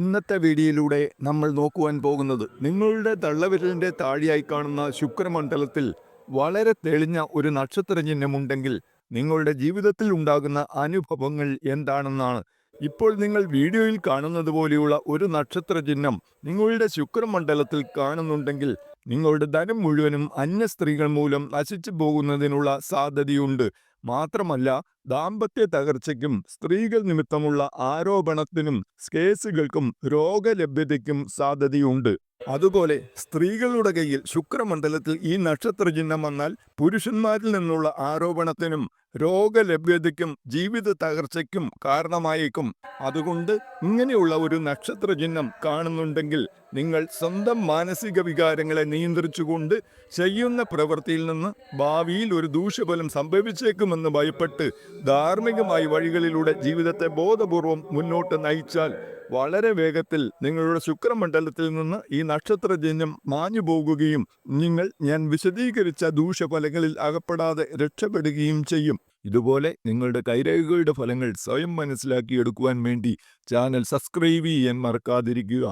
ഇന്നത്തെ വീഡിയോയിലൂടെ നമ്മൾ നോക്കുവാൻ പോകുന്നത് നിങ്ങളുടെ തള്ളവിരലിന്റെ താഴെയായി കാണുന്ന ശുക്രമണ്ഡലത്തിൽ വളരെ തെളിഞ്ഞ ഒരു നക്ഷത്ര ചിഹ്നമുണ്ടെങ്കിൽ നിങ്ങളുടെ ജീവിതത്തിൽ ഉണ്ടാകുന്ന അനുഭവങ്ങൾ എന്താണെന്നാണ്. ഇപ്പോൾ നിങ്ങൾ വീഡിയോയിൽ കാണുന്നത് പോലെയുള്ള ഒരു നക്ഷത്ര ചിഹ്നം നിങ്ങളുടെ ശുക്രമണ്ഡലത്തിൽ കാണുന്നുണ്ടെങ്കിൽ നിങ്ങളുടെ ധനം മുഴുവനും അന്യ സ്ത്രീകൾ മൂലം നശിച്ചു പോകുന്നതിനുള്ള സാധ്യതയുണ്ട്. മാത്രമല്ല ദാമ്പത്യ തകർച്ചയ്ക്കും സ്ത്രീകൾ നിമിത്തമുള്ള ആരോപണത്തിനും കേസുകൾക്കും രോഗലഭ്യതയ്ക്കും സാധ്യതയുണ്ട്. അതുപോലെ സ്ത്രീകളുടെ കയ്യിൽ ശുക്രമണ്ഡലത്തിൽ ഈ നക്ഷത്ര ചിഹ്നം വന്നാൽ പുരുഷന്മാരിൽ നിന്നുള്ള ആരോപണത്തിനും രോഗലഭ്യതയ്ക്കും ജീവിത തകർച്ചയ്ക്കും കാരണമായേക്കും. അതുകൊണ്ട് ഇങ്ങനെയുള്ള ഒരു നക്ഷത്ര ചിഹ്നം കാണുന്നുണ്ടെങ്കിൽ നിങ്ങൾ സ്വന്തം മാനസിക വികാരങ്ങളെ നിയന്ത്രിച്ചുകൊണ്ട് ചെയ്യുന്ന പ്രവൃത്തിയിൽ നിന്ന് ഭാവിയിൽ ഒരു ദൂഷ്യഫലം സംഭവിച്ചേക്കുമെന്ന് ഭയപ്പെട്ട് ധാർമ്മികമായ വഴികളിലൂടെ ജീവിതത്തെ ബോധപൂർവം മുന്നോട്ട് നയിച്ചാൽ വളരെ വേഗത്തിൽ നിങ്ങളുടെ ശുക്രമണ്ഡലത്തിൽ നിന്ന് ഈ നക്ഷത്ര ചിഹ്നം മാഞ്ഞു പോകുകയും നിങ്ങൾ ഞാൻ വിശദീകരിച്ച ദൂഷ്യഫലങ്ങളിൽ അകപ്പെടാതെ രക്ഷപ്പെടുകയും ചെയ്യും. ഇതുപോലെ നിങ്ങളുടെ കൈരേഖകളുടെ ഫലങ്ങൾ സ്വയം മനസ്സിലാക്കിയെടുക്കുവാൻ വേണ്ടി ചാനൽ സബ്സ്ക്രൈബ് ചെയ്യാൻ മറക്കാതിരിക്കുക.